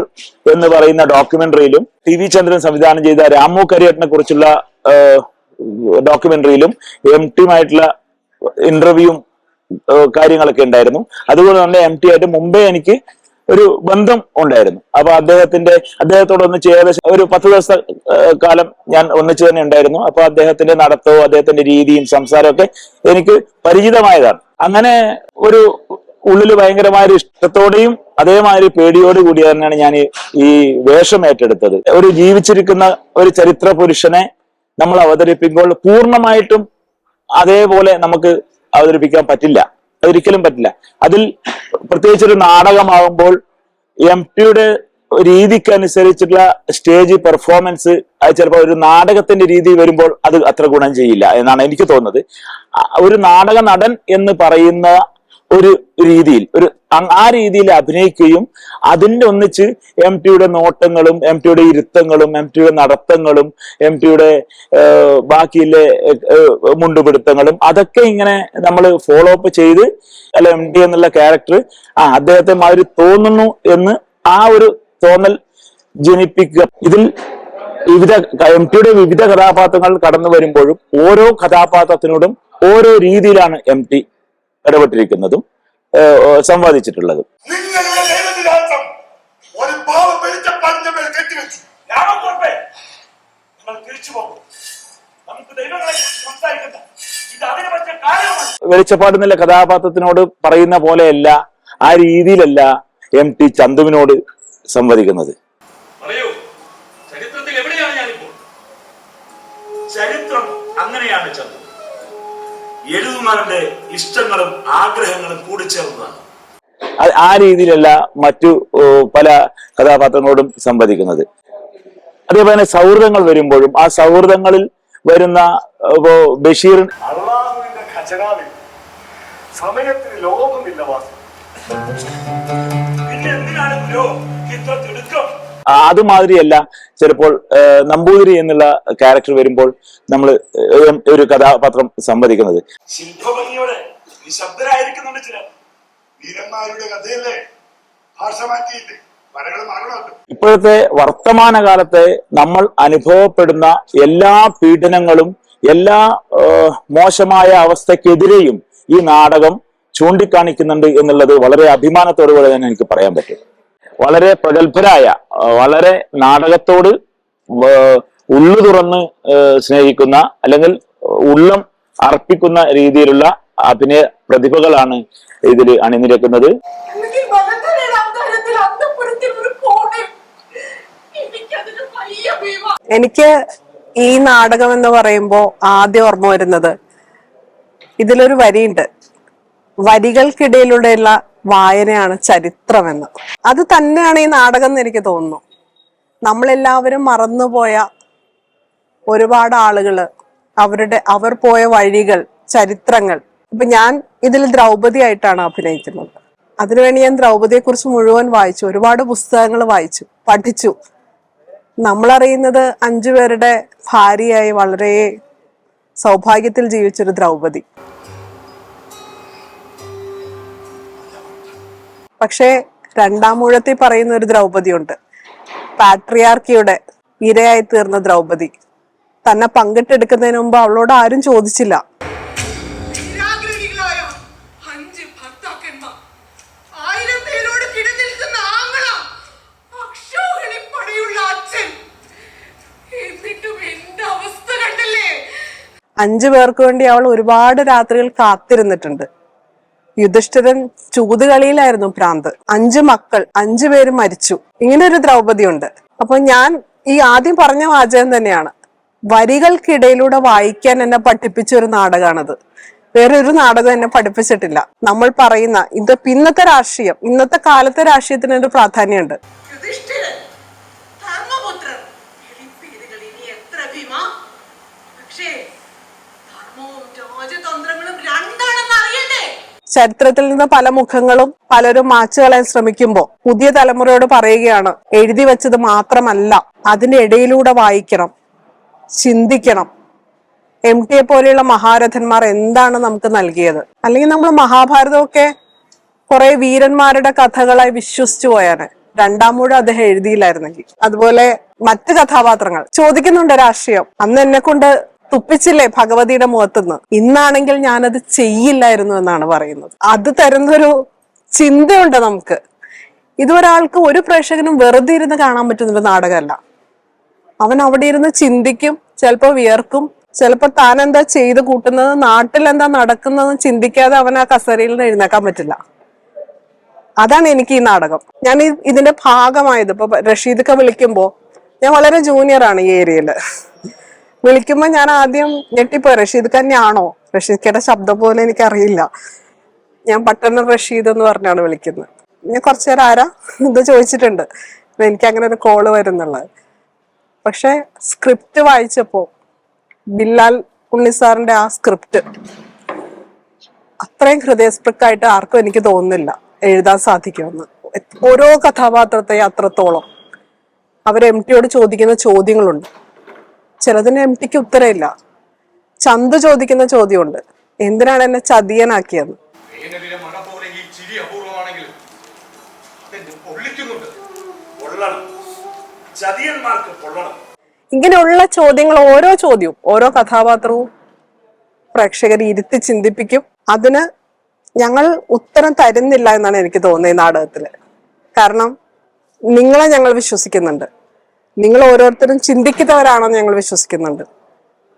എന്ന് പറയുന്ന ഡോക്യുമെന്ററിയിലും ടി വി ചന്ദ്രൻ സംവിധാനം ചെയ്ത രാമു കരിയട്ടിനെ കുറിച്ചുള്ള ഡോക്യുമെന്ററിയിലും എം ടിയുമായിട്ടുള്ള ഇന്റർവ്യൂവും ഏഹ് കാര്യങ്ങളൊക്കെ ഉണ്ടായിരുന്നു. അതുപോലെ തന്നെ എം ടി ആയിട്ട് മുമ്പേ എനിക്ക് ഒരു ബന്ധം ഉണ്ടായിരുന്നു. അപ്പൊ അദ്ദേഹത്തിന്റെ അദ്ദേഹത്തോട് ഒന്ന് ഏകദേശം ഒരു പത്ത് ദിവസ കാലം ഞാൻ ഒന്നിച്ചു തന്നെ ഉണ്ടായിരുന്നു. അപ്പൊ അദ്ദേഹത്തിന്റെ നടത്തവും അദ്ദേഹത്തിന്റെ രീതിയും സംസാരവും ഒക്കെ എനിക്ക് പരിചിതമായതാണ്. അങ്ങനെ ഒരു ഉള്ളിൽ ഭയങ്കരമായ ഇഷ്ടത്തോടെയും അതേമാതിരി പേടിയോട് കൂടി തന്നെയാണ് ഞാൻ ഈ വേഷം ഏറ്റെടുത്തത്. ഒരു ജീവിച്ചിരിക്കുന്ന ഒരു ചരിത്ര പുരുഷനെ നമ്മൾ അവതരിപ്പിക്കുമ്പോൾ പൂർണമായിട്ടും അതേപോലെ നമുക്ക് അവതരിപ്പിക്കാൻ പറ്റില്ല. ഒരിക്കലും പറ്റില്ല. അതിൽ പ്രത്യേകിച്ച് ഒരു നാടകമാകുമ്പോൾ എം ടിയുടെ രീതിക്ക് അനുസരിച്ചുള്ള സ്റ്റേജ് പെർഫോമൻസ് അത് ചിലപ്പോൾ ഒരു നാടകത്തിന്റെ രീതി വരുമ്പോൾ അത് അത്ര ഗുണം ചെയ്യില്ല എന്നാണ് എനിക്ക് തോന്നുന്നത്. ഒരു നാടക നടൻ എന്ന് പറയുന്ന ഒരു രീതിയിൽ ഒരു ആ രീതിയിൽ അഭിനയിക്കുകയും അതിന്റെ ഒന്നിച്ച് എം ടിയുടെ നോട്ടങ്ങളും എം ടിയുടെ ഇരുത്തങ്ങളും എം ടിയുടെ നടത്തങ്ങളും എം ടിയുടെ ബാക്കിയിലെ മുണ്ടുപിടുത്തങ്ങളും അതൊക്കെ ഇങ്ങനെ നമ്മൾ ഫോളോ അപ്പ് ചെയ്ത് അല്ല എം ടി എന്നുള്ള ക്യാരക്ടർ ആ അദ്ദേഹത്തെ മാതിരി തോന്നുന്നു എന്ന് ആ ഒരു തോന്നൽ ജനിപ്പിക്കുക. ഇതിൽ വിവിധ എം ടിയുടെ വിവിധ കഥാപാത്രങ്ങൾ കടന്നു വരുമ്പോഴും ഓരോ കഥാപാത്രത്തിനോടും ഓരോ രീതിയിലാണ് എം ടി ഇടപെട്ടിരിക്കുന്നതും സംവാദിച്ചിട്ടുള്ളതും. വെളിച്ചപ്പാട് എന്നുള്ള കഥാപാത്രത്തിനോട് പറയുന്ന പോലെയല്ല ആ രീതിയിലല്ല എം ടി ചന്തുവിനോട് സംവദിക്കുന്നത്. പറയൂ ചരിത്രത്തിൽ എവിടെയാണ് ഞാനിപ്പോൾ? ചരിത്രം അങ്ങനെയാണ് ചന്തു. എഴുതുന്നവന്റെ ഇഷ്ടങ്ങളും ആഗ്രഹങ്ങളും കൂടിച്ചേർന്നതാണ്. ആ- ആ രീതിയിലല്ല മറ്റു പല കഥാപാത്രങ്ങളോടും സംവദിക്കുന്നത്. അതേപോലെ തന്നെ സൗഹൃദങ്ങൾ വരുമ്പോഴും ആ സൗഹൃദങ്ങളിൽ വരുന്ന ഇപ്പോ ബഷീർ അള്ളാഹുവിന്റെ ഖജനാവിൽ സമയത്തിന് ലോകമില്ല വാസം. പിന്നെ എന്തിനാണ് ഗുരു ഇത്ര തിടുക്കം? അതുമാതിരിയല്ല ചിലപ്പോൾ നമ്പൂതിരി എന്നുള്ള ക്യാരക്ടർ വരുമ്പോൾ നമ്മൾ ഒരു കഥാപാത്രം സംവദിക്കുന്നത്. ശില്പഭംഗിയോടെ നിശബ്ദരായിരിക്കുന്നുണ്ട് ചിലർ. വീരന്മാരുടെ കഥയല്ലേ? ഭാഷ മാറ്റിയില്ലേ? ഇപ്പോഴത്തെ വർത്തമാനകാലത്തെ നമ്മൾ അനുഭവപ്പെടുന്ന എല്ലാ പീഡനങ്ങളും എല്ലാ മോശമായ അവസ്ഥക്കെതിരെയും ഈ നാടകം ചൂണ്ടിക്കാണിക്കുന്നുണ്ട് എന്നുള്ളത് വളരെ അഭിമാനത്തോടു കൂടെ തന്നെ എനിക്ക് പറയാൻ പറ്റും. വളരെ പ്രഗത്ഭരായ വളരെ നാടകത്തോട് ഉള്ളു തുറന്ന് സ്നേഹിക്കുന്ന അല്ലെങ്കിൽ ഉള്ളം അർപ്പിക്കുന്ന രീതിയിലുള്ള അഭിനയ പ്രതിഭകളാണ് ഇതിൽ അണിനിരക്കുന്നത്. എനിക്ക് ഈ നാടകം എന്ന് പറയുമ്പോൾ ആദ്യം ഓർമ്മ വരുന്നത്. ഇതിലൊരു വരിയുണ്ട്. വരികൾക്കിടയിലൂടെയുള്ള വായനയാണ് ചരിത്രമെന്ന്. അത് തന്നെയാണ് ഈ നാടകം എന്ന് എനിക്ക് തോന്നുന്നു. നമ്മളെല്ലാവരും മറന്നുപോയ ഒരുപാട് ആളുകൾ അവരുടെ അവർ പോയ വഴികൾ ചരിത്രങ്ങൾ. ഇപ്പൊ ഞാൻ ഇതിൽ ദ്രൗപതി ആയിട്ടാണ് അഭിനയിക്കുന്നത്. അതിനുവേണ്ടി ഞാൻ ദ്രൗപതിയെ കുറിച്ച് മുഴുവൻ വായിച്ചു ഒരുപാട് പുസ്തകങ്ങൾ വായിച്ചു പഠിച്ചു. നമ്മളറിയുന്നത് അഞ്ചു പേരുടെ ഭാര്യയായി വളരെ സൗഭാഗ്യത്തിൽ ജീവിച്ചൊരു ദ്രൗപദി. പക്ഷേ രണ്ടാം ഊഴത്തിൽ പറയുന്ന ഒരു ദ്രൗപദി ഉണ്ട് പാട്രിയാർക്കിയുടെ ഇരയായി തീർന്ന ദ്രൗപദി തന്നെ പങ്കിട്ടെടുക്കുന്നതിന് മുമ്പ് അവളോട് ആരും ചോദിച്ചില്ല. അഞ്ചു പേർക്ക് വേണ്ടി അവൾ ഒരുപാട് രാത്രികൾ കാത്തിരുന്നിട്ടുണ്ട്. യുധിഷ്ഠിരൻ ചൂതുകളിയിലായിരുന്നു ഭ്രാന്ത്. അഞ്ചു മക്കൾ അഞ്ചു പേര് മരിച്ചു. ഇങ്ങനെ ഒരു ദ്രൗപദി ഉണ്ട് അപ്പൊ ഞാൻ ഈ ആദ്യം പറഞ്ഞ വാചകം തന്നെയാണ്. വരികൾക്കിടയിലൂടെ വായിക്കാൻ എന്നെ പഠിപ്പിച്ച ഒരു നാടകമാണത് വേറൊരു നാടകം എന്നെ പഠിപ്പിച്ചിട്ടില്ല. നമ്മൾ പറയുന്ന ഇത് ഇന്നത്തെ രാഷ്ട്രീയം ഇന്നത്തെ കാലത്തെ രാഷ്ട്രീയത്തിന് ഒരു പ്രാധാന്യമുണ്ട്. ചരിത്രത്തിൽ നിന്ന് പല മുഖങ്ങളും പലരും മാച്ചു കളയാൻ ശ്രമിക്കുമ്പോൾ പുതിയ തലമുറയോട് പറയുകയാണ് എഴുതി വെച്ചത് മാത്രമല്ല അതിന്റെ ഇടയിലൂടെ വായിക്കണം ചിന്തിക്കണം. എം ടിയെ പോലെയുള്ള മഹാരഥന്മാർ എന്താണ് നമുക്ക് നൽകിയത്? അല്ലെങ്കിൽ നമ്മൾ മഹാഭാരതമൊക്കെ കുറെ വീരന്മാരുടെ കഥകളായി വിശ്വസിച്ചു പോയാണ്. രണ്ടാം മൂഴം അദ്ദേഹം എഴുതിയില്ലായിരുന്നെങ്കിൽ. അതുപോലെ മറ്റ് കഥാപാത്രങ്ങൾ. ചോദിക്കുന്നുണ്ട് രാഷ്ട്രീയം. അന്ന് എന്നെ കൊണ്ട് തുപ്പിച്ചില്ലേ ഭഗവതിയുടെ മുഖത്തുനിന്ന്? ഇന്നാണെങ്കിൽ ഞാനത് ചെയ്യില്ലായിരുന്നു എന്നാണ് പറയുന്നത്. അത് തരുന്നൊരു ചിന്തയുണ്ട് നമുക്ക്. ഇത് ഒരാൾക്ക് ഒരു പ്രേക്ഷകനും വെറുതെ ഇരുന്ന് കാണാൻ പറ്റുന്നൊരു നാടകമല്ല. അവൻ അവിടെ ഇരുന്ന് ചിന്തിക്കും ചിലപ്പോൾ വിയർക്കും ചിലപ്പോൾ താൻ എന്താ ചെയ്ത് കൂട്ടുന്നത് നാട്ടിൽ എന്താ നടക്കുന്നത് ചിന്തിക്കാതെ അവൻ ആ കസേരയിൽ നിന്ന് എഴുന്നേക്കാൻ പറ്റില്ല. അതാണ് എനിക്ക് ഈ നാടകം. ഞാൻ ഈ- ഇതിന്റെ ഭാഗമായത്. ഇപ്പൊ റഷീദൊക്കെ വിളിക്കുമ്പോ ഞാൻ വളരെ ജൂനിയറാണ് ഈ ഏരിയയിൽ വിളിക്കുമ്പോ ഞാൻ ആദ്യം ഞെട്ടിപ്പോയി റഷീദ് തന്നെയാണോ റഷീദ്ക്കയുടെ ശബ്ദം പോലും എനിക്കറിയില്ല. ഞാൻ പട്ടണ റഷീദ് എന്ന് പറഞ്ഞാണ് വിളിക്കുന്നത്. ഞാൻ കുറച്ചു നേരം ആരാ? ഇത് ചോദിച്ചിട്ടുണ്ട്. എനിക്ക് അങ്ങനെ ഒരു കോൾ വരുന്നുള്ളത്. പക്ഷെ സ്ക്രിപ്റ്റ് വായിച്ചപ്പോ ബില്ലാൽ ഉണ്ണിസാറിന്റെ ആ സ്ക്രിപ്റ്റ് അത്രയും ഹൃദയസ്പൃക്കായിട്ട് ആർക്കും എനിക്ക് തോന്നുന്നില്ല എഴുതാൻ സാധിക്കുമെന്ന്. ഓരോ കഥാപാത്രത്തെ അത്രത്തോളം. അവർ എം ടിയോട് ചോദിക്കുന്ന ചോദ്യങ്ങളുണ്ട്. ചിലതിന് എം ടിക്ക് ഉത്തരമില്ല. ചന്ത് ചോദിക്കുന്ന ചോദ്യമുണ്ട്. എന്തിനാണ് എന്നെ ചതിയനാക്കിയത്? ഇങ്ങനെയുള്ള ചോദ്യങ്ങൾ ഓരോ ചോദ്യവും ഓരോ കഥാപാത്രവും പ്രേക്ഷകരെ ഇരുത്തി ചിന്തിപ്പിക്കും. അതിന് ഞങ്ങൾ ഉത്തരം തരുന്നില്ല എന്നാണ് എനിക്ക് തോന്നുന്നത് നാടകത്തിൽ നാടകത്തിൽ. കാരണം നിങ്ങളെ ഞങ്ങൾ വിശ്വസിക്കുന്നുണ്ട്. നിങ്ങൾ ഓരോരുത്തരും ചിന്തിക്കുന്നവരാണെന്ന് ഞങ്ങൾ വിശ്വസിക്കുന്നുണ്ട്.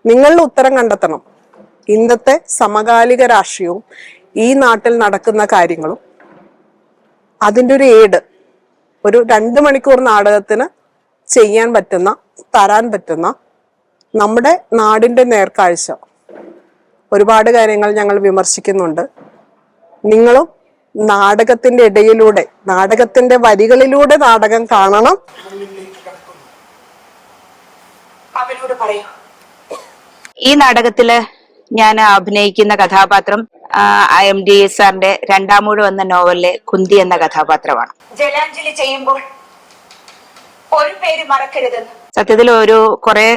നിങ്ങളുടെ ഉത്തരം കണ്ടെത്തണം. ഇന്നത്തെ സമകാലിക രാഷ്ട്രീയവും ഈ നാട്ടിൽ നടക്കുന്ന കാര്യങ്ങളും അതിന്റെ ഒരു ഏട് ഒരു രണ്ട് മണിക്കൂർ നാടകത്തിന് ചെയ്യാൻ പറ്റുന്ന തരാൻ പറ്റുന്ന നമ്മുടെ നാടിന്റെ നേർക്കാഴ്ച. ഒരുപാട് കാര്യങ്ങൾ ഞങ്ങൾ വിമർശിക്കുന്നുണ്ട്. നിങ്ങളും നാടകത്തിന്റെ ഇടയിലൂടെ നാടകത്തിന്റെ വരികളിലൂടെ നാടകം കാണണം. അവനോട് പറയൂ. ഈ നാടകത്തിൽ ഞാൻ അഭിനയിക്കുന്ന കഥാപാത്രം എം ഡി സാറിന്റെ രണ്ടാമൂഴ് വന്ന നോവലിലെ കുന്തി എന്ന കഥാപാത്രമാണ്. ജലാഞ്ജലി ചെയ്യുമ്പോൾ ഒരു പേര് മറക്കരുതെന്ന്. സത്യത്തിൽ ഒരു കുറെ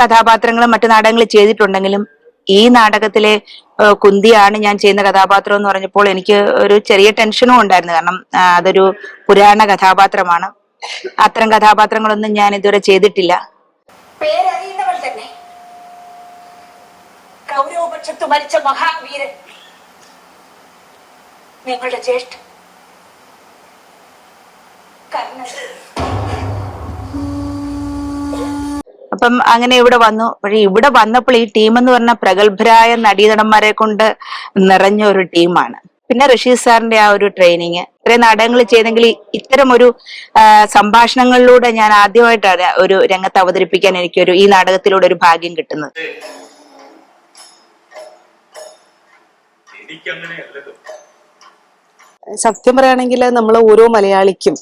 കഥാപാത്രങ്ങളും മറ്റു നാടകങ്ങൾ ചെയ്തിട്ടുണ്ടെങ്കിലും ഈ നാടകത്തിലെ കുന്തിയാണ് ഞാൻ ചെയ്യുന്ന കഥാപാത്രം എന്ന് പറഞ്ഞപ്പോൾ എനിക്ക് ഒരു ചെറിയ ടെൻഷനും ഉണ്ടായിരുന്നു. കാരണം അതൊരു പുരാണ കഥാപാത്രമാണ്. അത്തരം കഥാപാത്രങ്ങളൊന്നും ഞാൻ ഇതുവരെ ചെയ്തിട്ടില്ല. പേരറിയുന്നവൾ തന്നെ. കൗരവപക്ഷത്ത് മരിച്ച മഹാവീരൻ. നിങ്ങളുടെ ജ്യേഷ്ഠൻ. കർണൻ. അപ്പം അങ്ങനെ ഇവിടെ വന്നു. പക്ഷെ ഇവിടെ വന്നപ്പോൾ ഈ ടീം എന്ന് പറഞ്ഞ പ്രഗത്ഭരായ നടീനടന്മാരെ കൊണ്ട് നിറഞ്ഞ ഒരു ടീമാണ് പിന്നെ ഋഷി സാറിന്റെ ആ ഒരു ട്രെയിനിങ് ഇത്രയും നാടകങ്ങൾ ചെയ്തെങ്കിൽ ഇത്തരം ഒരു സംഭാഷണങ്ങളിലൂടെ ഞാൻ ആദ്യമായിട്ടാണ് ഒരു രംഗത്ത് അവതരിപ്പിക്കാൻ എനിക്ക് ഒരു ഈ നാടകത്തിലൂടെ ഒരു ഭാഗ്യം കിട്ടുന്നത്. സത്യം പറയുകയാണെങ്കിൽ നമ്മൾ ഓരോ മലയാളിക്കും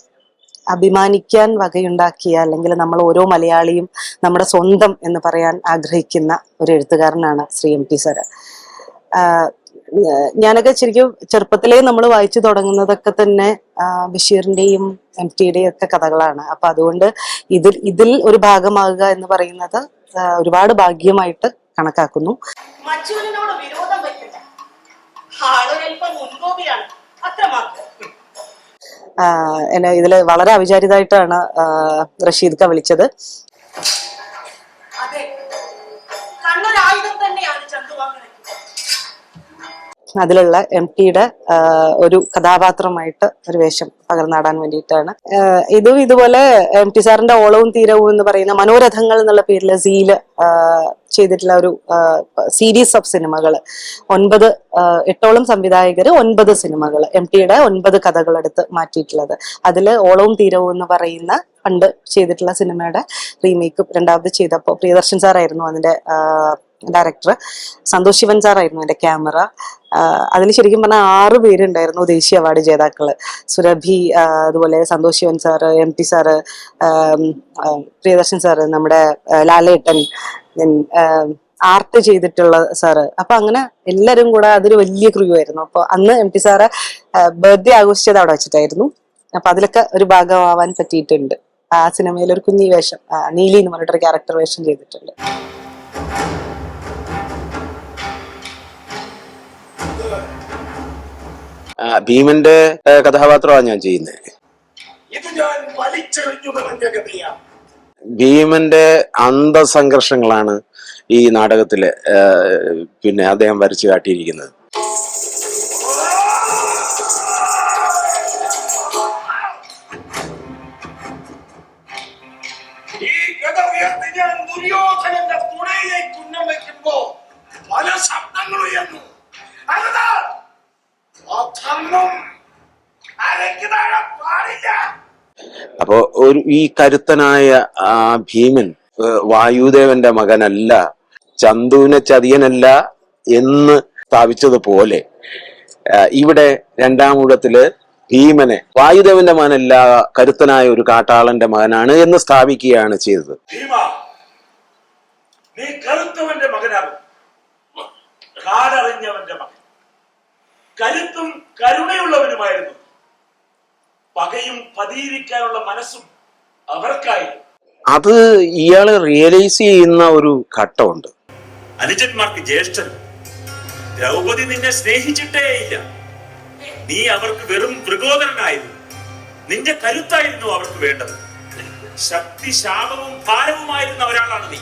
അഭിമാനിക്കാൻ വകയുണ്ടാക്കിയ അല്ലെങ്കിൽ നമ്മൾ ഓരോ മലയാളിയും നമ്മുടെ സ്വന്തം എന്ന് പറയാൻ ആഗ്രഹിക്കുന്ന ഒരു എഴുത്തുകാരനാണ് ശ്രീ എം പി സർ ഞാനൊക്കെ ശരിക്കും ചെറുപ്പത്തിലേ നമ്മൾ വായിച്ചു തുടങ്ങുന്നതൊക്കെ തന്നെ ബഷീറിന്റെയും എം ടിയുടെയും ഒക്കെ കഥകളാണ്. അപ്പൊ അതുകൊണ്ട് ഇതിൽ ഇതിൽ ഒരു ഭാഗമാകുക എന്ന് പറയുന്നത് ഒരുപാട് ഭാഗ്യമായിട്ട് കണക്കാക്കുന്നു. മച്ചൂലിനോട് വിരോധം ആളൊരൽപ്പം അത്രമാത്രം. എന്നെ ഇതിൽ വളരെ അവിചാരിതമായിട്ടാണ് റഷീദ് ക വിളിച്ചത്. അതെ. കണ്ണൊരായുധം അതിലുള്ള എം ടിയുടെ ഒരു കഥാപാത്രമായിട്ട് ഒരു വേഷം പകർന്നാടാൻ വേണ്ടിയിട്ടാണ്. ഇതും ഇതുപോലെ എം ടി സാറിന്റെ ഓളവും തീരവും എന്ന് പറയുന്ന മനോരഥങ്ങൾ എന്നുള്ള പേരിൽ സീൽ ചെയ്തിട്ടുള്ള ഒരു സീരീസ് ഓഫ് സിനിമകൾ ഒൻപത് എട്ടോളം സംവിധായകർ ഒൻപത് സിനിമകൾ എം ടിയുടെ ഒൻപത് കഥകൾ എടുത്ത് മാറ്റിയിട്ടുള്ളത്. അതിൽ ഓളവും തീരവും എന്ന് പറയുന്ന പണ്ട് ചെയ്തിട്ടുള്ള സിനിമയുടെ റീമേക്ക് രണ്ടാമത് ചെയ്തപ്പോൾ പ്രിയദർശൻ സാറായിരുന്നു അതിന്റെ ഡയറക്ടർ. സന്തോഷ് ശിവൻ സാറായിരുന്നു എന്റെ ക്യാമറ. അതിന് ശരിക്കും പറഞ്ഞാൽ ആറ് പേരുണ്ടായിരുന്നു ദേശീയ അവാർഡ് ജേതാക്കൾ സുരഭി അതുപോലെ Santosh Sivan sir M P sir Priyadarshan sir നമ്മുടെ ലാലേട്ടൻ ആർട്ട് ചെയ്തിട്ടുള്ള സാറ്. അപ്പൊ അങ്ങനെ എല്ലാരും കൂടെ അതൊരു വലിയ ക്രൂ ആയിരുന്നു. അപ്പൊ അന്ന് എം പി സാറ് ബർത്ത്ഡേ ആഘോഷിച്ചത് അവിടെ വെച്ചിട്ടായിരുന്നു. അപ്പൊ അതിലൊക്കെ ഒരു ഭാഗമാവാൻ പറ്റിയിട്ടുണ്ട്. ആ സിനിമയിൽ ഒരു കുഞ്ഞി വേഷം നീലി എന്ന് പറഞ്ഞിട്ടൊരു ക്യാരക്ടർ വേഷം ചെയ്തിട്ടുണ്ട്. ഭീമന്റെ കഥാപാത്രമാണ് ഞാൻ ചെയ്യുന്നത്. ഭീമന്റെ അന്തസംഘർഷങ്ങളാണ് ഈ നാടകത്തിൽ പിന്നെ അദ്ദേഹം വരച്ചു കാട്ടിയിരിക്കുന്നത്. ഈ ഗത ഉയർത്തി ഞാൻ ദുര്യോധനന്റെ വെക്കുമ്പോ പല ശബ്ദങ്ങൾ ഉയർന്നു അതാ ആ ധർമ്മം അരയ്ക്ക് താഴെ പാടില്ല അപ്പോ ഒരു ഈ കരുത്തനായ ആ ഭീമൻ വായുദേവന്റെ മകനല്ല ചന്തുവിനെ ചതിയനല്ല എന്ന് സ്ഥാപിച്ചതുപോലെ ഇവിടെ രണ്ടാം ഊഴത്തിൽ ഭീമനെ വായുദേവന്റെ മകനല്ല കരുത്തനായ ഒരു കാട്ടാളന്റെ മകനാണ് എന്ന് സ്ഥാപിക്കുകയാണ് ചെയ്തത്. നീ കറുത്തവന്റെ മകനാകും. കാടറിഞ്ഞവന്റെ മകൻ. കരുത്തും കരുണയുള്ളവനുമായിരുന്നു. പകയും പതിയിരിക്കാനുള്ള മനസ്സും അവർക്കായി. അത് ഇയാൾ റിയലൈസ് ചെയ്യുന്ന ഒരു ഘട്ടമുണ്ട്. അനുജന്മാർക്ക് ജ്യേഷ്ഠൻ ദ്രൗപദി നിന്നെ സ്നേഹിച്ചിട്ടേയില്ല നീ അവർക്ക് വെറും മൃഗോദരനായിരുന്നു. നിന്റെ കരുത്തായിരുന്നു അവർക്ക് വേണ്ടത്. ശക്തി ശാപവും ഭാരവുമായിരുന്ന ഒരാളാണ് നീ.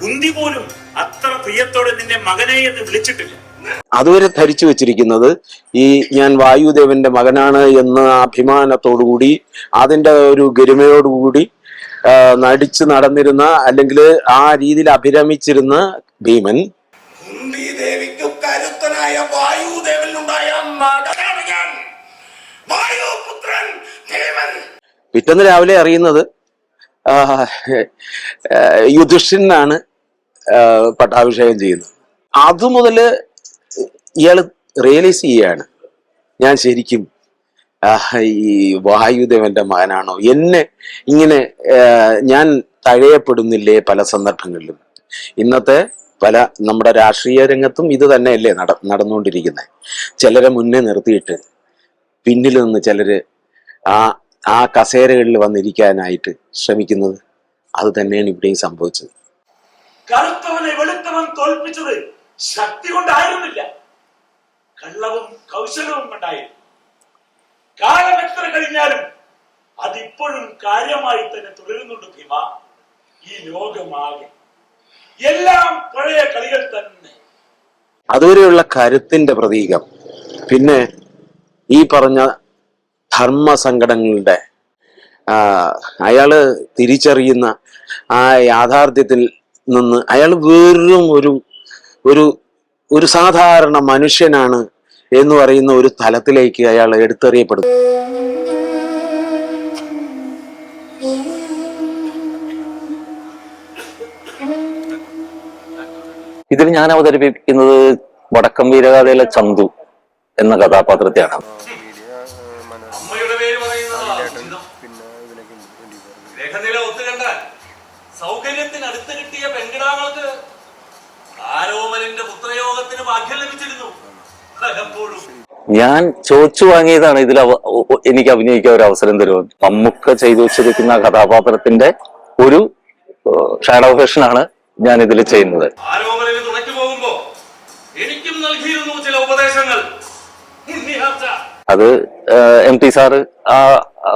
കുന്തി പോലും അത്ര പ്രിയത്തോടെ നിന്നെ മകനെ എന്ന് വിളിച്ചിട്ടില്ല. അതുവരെ ധരിച്ചു വെച്ചിരിക്കുന്നത് ഈ ഞാൻ വായുദേവന്റെ മകനാണ് എന്ന അഭിമാനത്തോടുകൂടി അതിന്റെ ഒരു ഗരിമയോടുകൂടി നടിച്ചു നടന്നിരുന്ന അല്ലെങ്കിൽ ആ രീതിയിൽ അഭിരമിച്ചിരുന്ന ഭീമൻ. പിറ്റന്ന് ദേവിക്ക് കരുത്തനായ വായുദേവനുണ്ടായ മകനാണ് ഞാൻ. വായുപുത്രൻ ഭീമൻ. പിറ്റേന്ന് രാവിലെ അറിയുന്നത് യുധിഷ്ഠിരനാണ് പട്ടാഭിഷേകം ചെയ്യുന്നത്. അത് മുതൽ ഇയാൾ റിയലൈസ് ചെയ്യാണ് ഞാൻ ശരിക്കും ഈ വായുദേവന്റെ മകനാണോ? എന്നെ ഇങ്ങനെ ഞാൻ തഴയപ്പെടുന്നില്ലേ പല സന്ദർഭങ്ങളിലും. ഇന്നത്തെ പല നമ്മുടെ രാഷ്ട്രീയ രംഗത്തും ഇത് തന്നെയല്ലേ നട നടന്നുകൊണ്ടിരിക്കുന്നത്. ചിലരെ മുന്നേ നിർത്തിയിട്ട് പിന്നിൽ നിന്ന് ചിലര് ആ ആ കസേരകളിൽ വന്നിരിക്കാനായിട്ട് ശ്രമിക്കുന്നത് അത് തന്നെയാണ് ഇവിടെയും സംഭവിച്ചത്. കറുത്തവനെ വെളുത്തവൻ തോൽപ്പിച്ചത് ശക്തി കൊണ്ടായിരുന്നില്ല. കള്ളവും കൗശലവും ഉണ്ടായിരുന്നു. കാലം എത്ര കഴിഞ്ഞാലും അതിപ്പോഴും കാര്യമായി തന്നെ തുടരുന്നുണ്ട് ഭീമ. ഈ ലോകമാകെ. എല്ലാം പഴയ കളികൾ തന്നെ. അതുവരെയുള്ള കരുത്തിന്റെ പ്രതീകം. പിന്നെ ഈ പറഞ്ഞ ധർമ്മ സങ്കടങ്ങളുടെ അയാൾ തിരിച്ചറിയുന്ന ആ യാഥാർത്ഥ്യത്തിൽ നിന്ന് അയാൾ വെറും ഒരു ഒരു ഒരു സാധാരണ മനുഷ്യനാണ് എന്ന് പറയുന്ന ഒരു തലത്തിലേക്ക് അയാൾ എടുത്തെറിയപ്പെടുന്നു. ഇതിൽ ഞാൻ അവതരിപ്പിക്കുന്നത് വടക്കം വീരഗാഥയിലെ ചന്തു എന്ന കഥാപാത്രത്തെയാണ്. ആരോമലിന്റെ പുത്രയോഗത്തിന് ഭാഗ്യം ലഭിച്ചിരുന്നു. പലപ്പോഴും. ഞാൻ ചോദിച്ചു വാങ്ങിയതാണ് ഇതിൽ എനിക്ക് അഭിനയിക്കാൻ ഒരു അവസരം തരുമെന്ന് മമ്മൂക്ക ചെയ്തു വെച്ചിരിക്കുന്ന കഥാപാത്രത്തിന്റെ ഒരു ഷാഡോ ആണ് ഞാൻ ഇതിൽ ചെയ്യുന്നത് എനിക്കും നൽകിയിരുന്നു ചില ഉപദേശങ്ങൾ. അത് എം ടി സാറ് ആ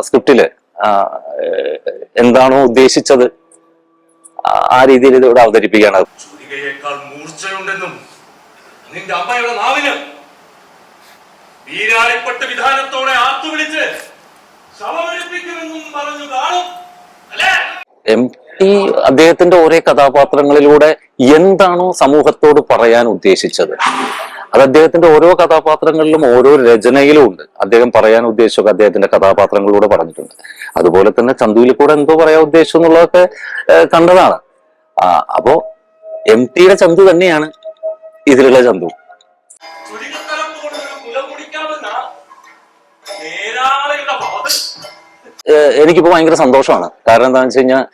സ്ക്രിപ്റ്റിൽ എന്താണോ ഉദ്ദേശിച്ചത് ആ- രീതിയിൽ ഇതിവിടെ അവതരിപ്പിക്കുകയാണ്. ചുരികയേക്കാൾ മൂർച്ചയുണ്ടെന്നും നിന്റെ അമ്മയുടെ നാവിന് വീരാളിപ്പെട്ട വിധാനത്തോടെ ആത്തുവിളിച്ച് ശവമരിപ്പിക്കുമെന്നും പറഞ്ഞു കാണും അല്ലേ? എം ടി അദ്ദേഹത്തിന്റെ ഓരോ കഥാപാത്രങ്ങളിലൂടെ എന്താണോ സമൂഹത്തോട് പറയാൻ ഉദ്ദേശിച്ചത്. അത് അദ്ദേഹത്തിന്റെ ഓരോ കഥാപാത്രങ്ങളിലും ഓരോ രചനയിലും ഉണ്ട്. അദ്ദേഹം പറയാൻ ഉദ്ദേശിച്ചൊക്കെ അദ്ദേഹത്തിന്റെ കഥാപാത്രങ്ങളിലൂടെ പറഞ്ഞിട്ടുണ്ട്. അതുപോലെ തന്നെ ചന്തുവിൽ കൂടെ എന്തോ പറയാൻ ഉദ്ദേശം എന്നുള്ളതൊക്കെ കണ്ടതാണ്. അപ്പോ എം ടിയുടെ ചന്തു തന്നെയാണ് ഇതിലുള്ള ചന്തു. എനിക്കിപ്പോ ഭയങ്കര സന്തോഷമാണ്. കാരണം എന്താണെന്ന് വെച്ച് കഴിഞ്ഞാൽ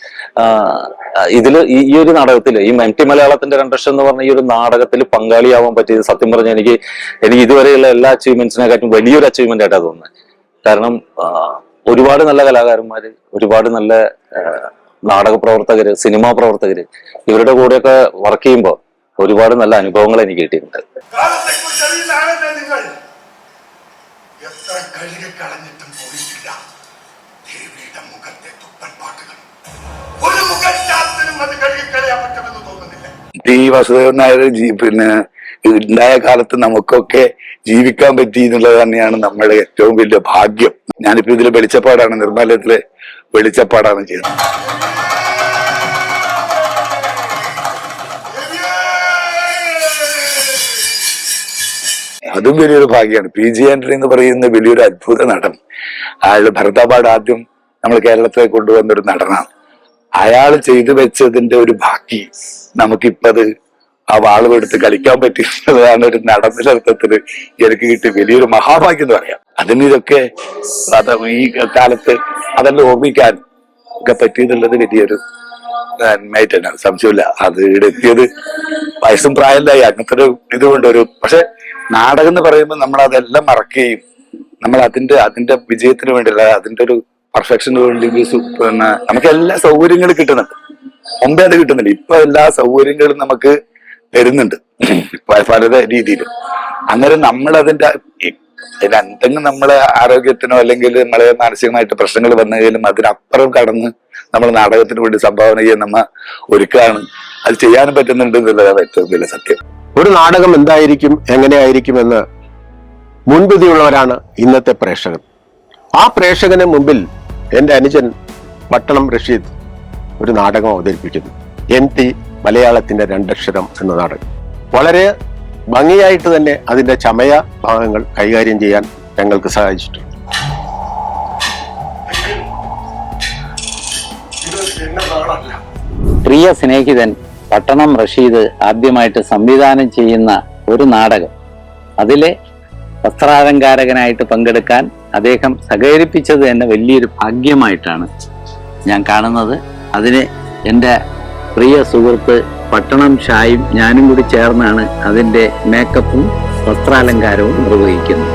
ഇതിൽ ഈ ഒരു നാടകത്തിൽ ഈ എം ടി മലയാളത്തിന്റെ രണ്ടക്ഷം എന്ന് പറഞ്ഞ ഈ ഒരു നാടകത്തിൽ പങ്കാളിയാവാൻ പറ്റിയത് സത്യം പറഞ്ഞ എനിക്ക് എനിക്ക് ഇതുവരെയുള്ള എല്ലാ അച്ചീവ്മെന്റ്സിനെക്കാട്ടും വലിയൊരു അച്ചീവ്മെന്റ് ആയിട്ടാണ് തോന്നുന്നത് കാരണം ഒരുപാട് നല്ല കലാകാരന്മാര് ഒരുപാട് നല്ല നാടക പ്രവർത്തകർ സിനിമാ പ്രവർത്തകർ ഇവരുടെ കൂടെയൊക്കെ വർക്ക് ചെയ്യുമ്പോൾ ഒരുപാട് നല്ല അനുഭവങ്ങൾ എനിക്ക് കിട്ടിയിട്ടുണ്ട്. ഈ ടി വസുദേവൻ നായർ ജീ- പിന്നെ ഉണ്ടായ കാലത്ത് നമുക്കൊക്കെ ജീവിക്കാൻ പറ്റി എന്നുള്ളത് തന്നെയാണ് നമ്മുടെ ഏറ്റവും വലിയ ഭാഗ്യം. ഞാനിപ്പോ ഇതിൽ വെളിച്ചപ്പാടാണ് നിർമ്മാലയത്തിലെ വെളിച്ചപ്പാടാണ് ചെയ്യുന്നത്. അതും വലിയൊരു ഭാഗ്യമാണ് പി ജി ആന്റണി എന്ന് പറയുന്ന വലിയൊരു അത്ഭുത നടൻ. അയാൾ ഭരതാപാട് ആദ്യം നമ്മൾ കേരളത്തിലേക്ക് കൊണ്ടുവന്ന ഒരു നടനാണ്. അയാൾ ചെയ്തു വെച്ചതിന്റെ ഒരു ബാക്കി നമുക്കിപ്പത് ആ വാളും എടുത്ത് കളിക്കാൻ പറ്റുന്നതാണ് ഒരു നടന്റെ അർത്ഥത്തിൽ എനിക്ക് കിട്ടിയ വലിയൊരു മഹാഭാഗ്യം എന്ന് പറയാം. അതിന് ഇതൊക്കെ ഈ കാലത്ത് അതെല്ലാം ഓർമ്മിക്കാൻ ഒക്കെ പറ്റിയതുള്ളത് വലിയൊരു നന്മയായിട്ട് തന്നെയാണ് സംശയമില്ല. അത് ഇവിടെ എത്തിയത് വയസ്സും പ്രായമില്ലായി അങ്ങനത്തെ ഒരു ഇതുകൊണ്ട് ഒരു പക്ഷെ നാടകം എന്ന് പറയുമ്പോൾ നമ്മൾ അതെല്ലാം മറക്കുകയും നമ്മൾ അതിന്റെ അതിന്റെ വിജയത്തിന് വേണ്ടി വേണ്ടിയല്ല അതിന്റെ ഒരു പെർഫെക്ഷന് വേണ്ടി പിന്നെ നമുക്ക് എല്ലാ സൗകര്യങ്ങളും കിട്ടുന്നുണ്ട്. മുമ്പേ അത് കിട്ടുന്നില്ല. ഇപ്പൊ എല്ലാ സൗകര്യങ്ങളും നമുക്ക് തരുന്നുണ്ട്. പല രീതിയിൽ അന്നേരം നമ്മൾ അതിന്റെ എന്തെങ്കിലും നമ്മളെ ആരോഗ്യത്തിനോ അല്ലെങ്കിൽ നമ്മളെ മാനസികമായിട്ട് പ്രശ്നങ്ങൾ വന്നതിലും അതിനപ്പുറം കടന്ന് നമ്മൾ നാടകത്തിന് വേണ്ടി സംഭാവന ചെയ്യാൻ നമ്മ ഒരുക്കാണ്. അത് ചെയ്യാനും പറ്റുന്നുണ്ട് എന്നുള്ളതാണ് ഏറ്റവും വലിയ സത്യം. ഒരു നാടകം എന്തായിരിക്കും എങ്ങനെയായിരിക്കും എന്ന് മുൻവിധിയുള്ളവരാണ് ഇന്നത്തെ പ്രേക്ഷകൻ. ആ പ്രേക്ഷകന് മുമ്പിൽ എന്റെ അനുജൻ പട്ടണം റഷീദ് ഒരു നാടകം അവതരിപ്പിക്കുന്നു. എൻ ടി മലയാളത്തിന്റെ രണ്ടക്ഷരം എന്ന നാടകം വളരെ ഭംഗിയായിട്ട് തന്നെ അതിന്റെ ചമയ ഭാഗങ്ങൾ കൈകാര്യം ചെയ്യാൻ ഞങ്ങൾക്ക് സഹായിച്ചിട്ടുണ്ട്. പ്രിയ സ്നേഹിതൻ പട്ടണം റഷീദ് ആദ്യമായിട്ട് സംവിധാനം ചെയ്യുന്ന ഒരു നാടകം. അതിലെ വസ്ത്രാലങ്കാരകനായിട്ട് പങ്കെടുക്കാൻ അദ്ദേഹം സഹകരിപ്പിച്ചത് തന്നെ വലിയൊരു ഭാഗ്യമായിട്ടാണ് ഞാൻ കാണുന്നത്. അതിന് എന്റെ പ്രിയ സുഹൃത്ത് പട്ടണം ഷായും ഞാനും കൂടി ചേർന്നാണ് അതിന്റെ മേക്കപ്പും വസ്ത്രാലങ്കാരവും നിർവഹിക്കുന്നത്.